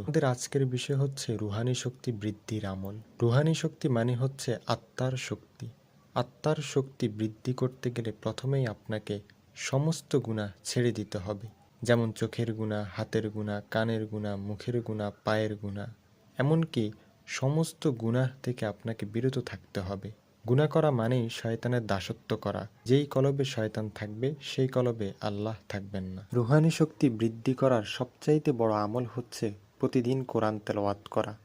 আমাদের আজকের বিষয় হচ্ছে রুহানি শক্তি বৃদ্ধির আমল। রুহানি শক্তি মানে হচ্ছে আত্মার শক্তি। আত্মার শক্তি বৃদ্ধি করতে গেলে প্রথমেই আপনাকে সমস্ত গুণা ছেড়ে দিতে হবে। যেমন চোখের গুণা, হাতের গুণা, কানের গুণা, মুখের গুণা, পায়ের গুণা। এমনকি সমস্ত গুণা থেকে আপনাকে বিরত থাকতে হবে। গুণা করা মানেই শয়তানের দাসত্ব করা। যেই কলবে শয়তান থাকবে, সেই কলবে আল্লাহ থাকবেন না। রুহানি শক্তি বৃদ্ধি করার সবচাইতে বড় আমল হচ্ছে প্রতিদিন কোরআন তেলাওয়াত করা।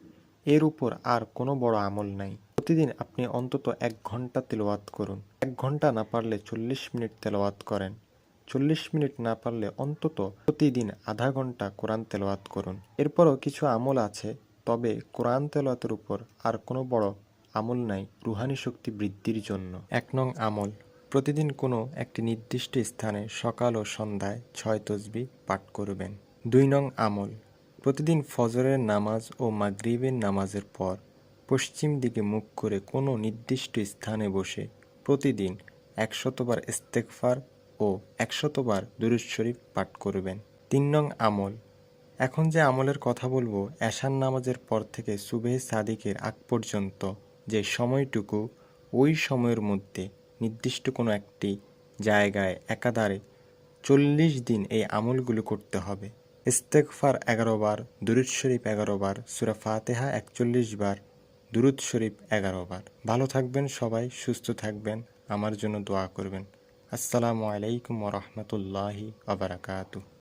এর উপর আর কোনো বড় আমল নাই। প্রতিদিন আপনি অন্তত এক ঘণ্টা তেলাওয়াত করুন। এক ঘণ্টা না পারলে চল্লিশ মিনিট তেলাওয়াত করেন। চল্লিশ মিনিট না পারলে অন্তত প্রতিদিন আধা ঘণ্টা কোরআন তেলাওয়াত করুন। এরপরও কিছু আমল আছে, তবে কোরআন তেলাওয়াতের উপর আর কোনো বড় আমল নাই, রুহানি শক্তি বৃদ্ধির জন্য। এক নং আমল, প্রতিদিন কোনো একটি নির্দিষ্ট স্থানে সকাল ও সন্ধ্যায় ছয় তসবি পাঠ করবেন। দুই নং আমল, প্রতিদিন ফজরের নামাজ ও মাগরিবের নামাজের পর পশ্চিম দিকে মুখ করে কোনো নির্দিষ্ট স্থানে বসে প্রতিদিন একশতবার ইস্তেকফার ও একশতবার দুরুদ শরীফ পাঠ করবেন। তিন নং আমল, এখন যে আমলের কথা বলব এশান নামাজের পর থেকে সুবেহ সাদিকের আগ পর্যন্ত যে সময়টুকু ওই সময়ের মধ্যে নির্দিষ্ট কোনো একটি জায়গায় একাধারে চল্লিশ দিন এই আমলগুলো করতে হবে। ইস্তেকফার এগারো বার, দুরুদ শরীফ এগারো বার, সুরা ফাতেহা একচল্লিশ বার, দুরুদ শরীফ এগারো বার। ভালো থাকবেন সবাই, সুস্থ থাকবেন, আমার জন্য দোয়া করবেন। আসসালামু আলাইকুম রহমতুল্লাহি আবরাকাতু